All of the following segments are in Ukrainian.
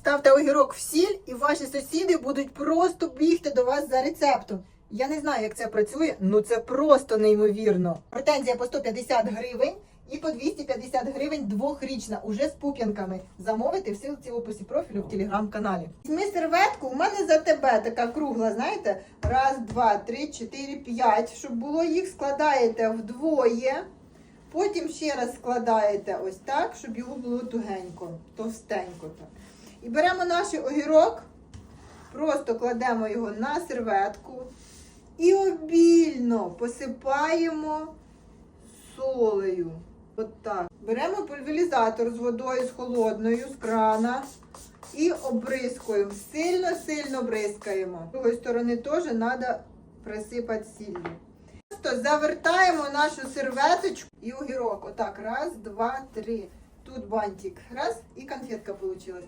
Ставте огірок в сіль, і ваші сусіди будуть просто бігти до вас за рецептом. Я не знаю, як це працює, ну це просто неймовірно. Претензія по 150 гривень і по 250 гривень двохрічна, уже з пуп'янками. Замовити в силці в описі профілю в телеграм-каналі. Візьми серветку, у мене за тебе така кругла, знаєте? Раз, два, три, чотири, п'ять. Щоб було їх, складаєте вдвоє. Потім ще раз складаєте ось так, щоб його було тугенько, товстенько так. І беремо наш огірок, просто кладемо його на серветку і обільно посипаємо солею. От так. Беремо пульверізатор з водою, з холодною, з крана і обрискуємо. Сильно-сильно бризкаємо. З другої сторони теж треба присипати сіллю. Просто завертаємо нашу серветочку і огірок. Отак. Раз, два, три. Тут бантик. Раз, і конфетка вийшла.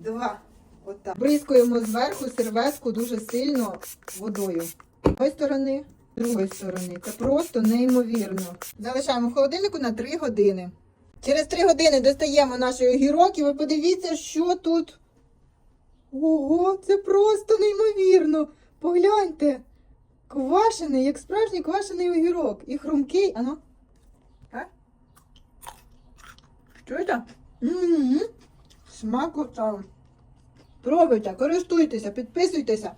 Два. Отак. Бризкуємо зверху серветку дуже сильно водою. З одної сторони, з другої сторони. Це просто неймовірно. Залишаємо в холодильнику на 3 години. Через 3 години достаємо наш огірок і ви подивіться, що тут. Ого, це просто неймовірно. Погляньте. Квашений, як справжній квашений огірок. І хрумкий. Ано. Так? Чуєте? М-м-м. Смаку там. Пробуйте, користуйтеся, підписуйтеся.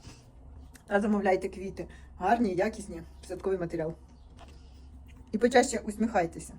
Та замовляйте квіти. Гарні, якісні, посадковий матеріал. І почаще усміхайтеся.